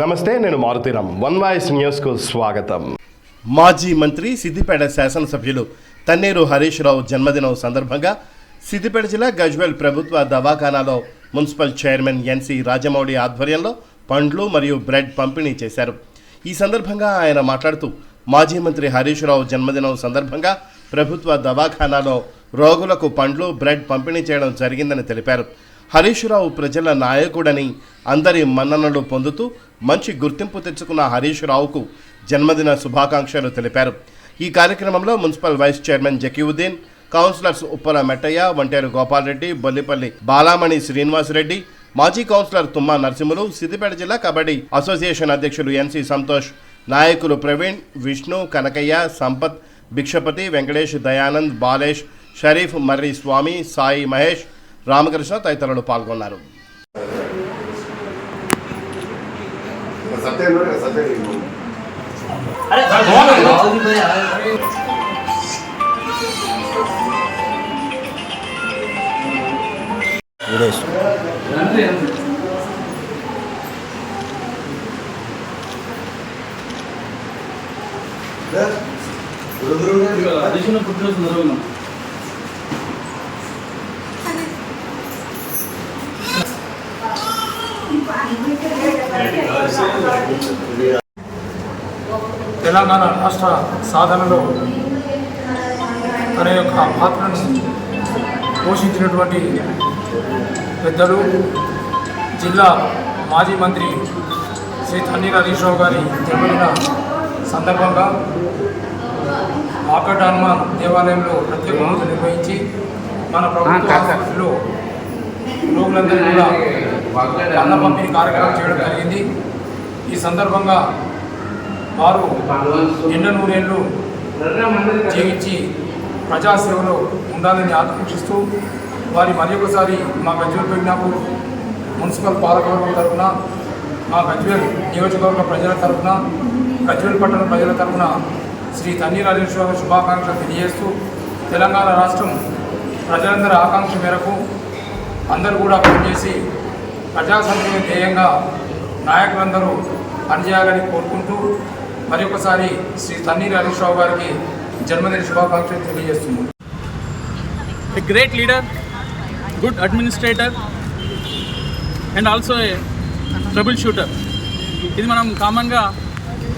నమస్తే నేను Maruthi Ram one voice న్యూస్కు స్వాగతం. మాజీ మంత్రి సిద్దిపేట శాసనసభ్యులు తన్నేరు హరీష్ రావు జన్మదినం సందర్భంగా సిద్దిపేట జిల్లా గజ్వేల్ ప్రభుత్వ దవాఖానాలో మున్సిపల్ చైర్మన్ ఎన్సి రాజమౌళి ఆధ్వర్యంలో పండ్లు మరియు బ్రెడ్ పంపిణీ చేశారు. ఈ సందర్భంగా ఆయన మాట్లాడుతూ మాజీ మంత్రి హరీష్ రావు జన్మదినం సందర్భంగా ప్రభుత్వ దవాఖానాలో రోగులకు పండ్లు బ్రెడ్ పంపిణీ చేయడం జరిగిందని తెలిపారు. హరీష్ రావు ప్రజల నాయకుడని అందరి మన్ననలు పొందుతూ మంచి గుర్తింపు తెచ్చుకున్న హరీష్ రావుకు జన్మదిన శుభాకాంక్షలు తెలిపారు. ఈ కార్యక్రమంలో municipal vice chairman Zakiuddin councillors Uppala Mettaiah Vanteru Gopalreddy Bollipalli Balamani Srinivasreddy మాజీ కౌన్సిలర్ తుమ్మా నరసింహులు సిద్దిపేట జిల్లా కబడ్డీ అసోసియేషన్ అధ్యక్షులు ఎన్సి సంతోష్ నాయకులు ప్రవీణ్ విష్ణు కనకయ్య సంపత్ భిక్షపతి వెంకటేష్ దయానంద్ బాలేష్ షరీఫ్ మర్రి స్వామి సాయి మహేష్ రామకృష్ణ తదితరులు పాల్గొన్నారు సత్యం సత్యం అడిషనల్ పుట్టినరోజు సందర్భంగా తెలంగాణ రాష్ట్ర సాధనలో తన యొక్క పాత్రను పోషించినటువంటి పెద్దలు జిల్లా మాజీ మంత్రి శ్రీ తన్నీర్ హరీష్ రావు గారి జన్మదిన సందర్భంగా మాకట్ హనుమాన్ దేవాలయంలో ప్రత్యేక పూజ నిర్వహించి మన ప్రభుత్వ ఆసుపత్రిలో రోగులందరూ కూడా అన్న పంపిణీ కార్యక్రమం చేయడం జరిగింది. ఈ సందర్భంగా వారు నిండు నూరేళ్ళు జీవించి ప్రజాసేవలో ఉండాలని ఆకాంక్షిస్తూ వారి మరి ఒకసారి మా గజ్వేల్ పెగ్నాపూర్ మున్సిపల్ పాలకవర్గం తరఫున మా గజ్వేల్ నియోజకవర్గ ప్రజల తరఫున గజ్వేల్ పట్టణ ప్రజల తరఫున శ్రీ తన్నీర్ రాజేశ్వర శుభాకాంక్షలు తెలియజేస్తూ తెలంగాణ రాష్ట్రం ప్రజలందరి ఆకాంక్ష మేరకు అందరూ కూడా పనిచేసి ప్రజా ధ్యేయంగా నాయకులందరూ పనిచేయాలని కోరుకుంటూ మరి ఒకసారి శ్రీ తన్నీర్ హరీష్ రావు గారికి జన్మదిన శుభాకాంక్షలు తెలియజేస్తున్నాను a great leader good administrator and also trouble shooter ఇది మనం కామన్గా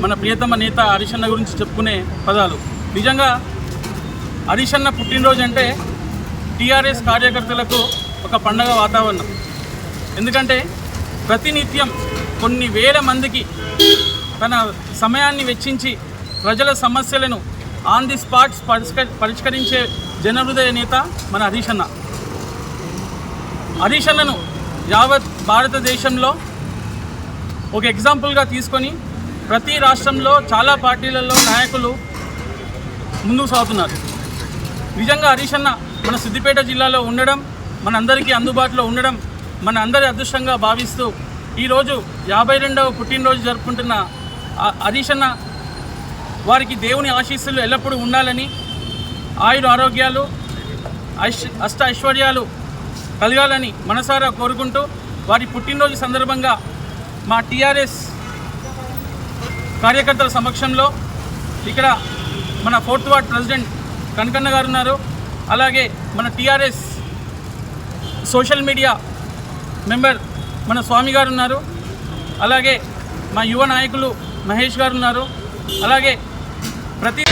మన ప్రియతమ నేత హరిషన్న గురించి చెప్పుకునే పదాలు. నిజంగా హరిషన్న పుట్టినరోజు అంటే టీఆర్ఎస్ కార్యకర్తలకు ఒక పండగ వాతావరణం. ఎందుకంటే ప్రతినిత్యం కొన్ని వేల మందికి తన సమయాన్ని వెచ్చించి ప్రజల సమస్యలను ఆన్ ది స్పాట్స్ పరిష్క పరిష్కరించే జనహృదయ నేత మన హరీష్ అన్న. హరీష్ అన్నను యావత్ భారతదేశంలో ఒక ఎగ్జాంపుల్గా తీసుకొని ప్రతి రాష్ట్రంలో చాలా పార్టీలలో నాయకులు ముందుకు సాగుతున్నారు. నిజంగా హరీష్ అన్న మన సిద్దిపేట జిల్లాలో ఉండడం మనందరికీ అందుబాటులో ఉండడం మన అందరి అదృష్టంగా భావిస్తూ ఈరోజు యాభై రెండవ పుట్టినరోజు జరుపుకుంటున్న ఆ వారికి దేవుని ఆశీస్సులు ఎల్లప్పుడూ ఉండాలని ఆయుర ఆరోగ్యాలు అష్ట ఐశ్వర్యాలు కలగాలని మనసారా కోరుకుంటూ వారి పుట్టినరోజు సందర్భంగా మా టీఆర్ఎస్ కార్యకర్తల సమక్షంలో ఇక్కడ మన ఫోర్త్ వార్డ్ ప్రెసిడెంట్ కనకన్న గారు ఉన్నారు. అలాగే మన టీఆర్ఎస్ సోషల్ మీడియా మెంబర్ మన స్వామి గారు ఉన్నారు. అలాగే మా యువ నాయకులు మహేష్ గారు ఉన్నారు. అలాగే ప్రతి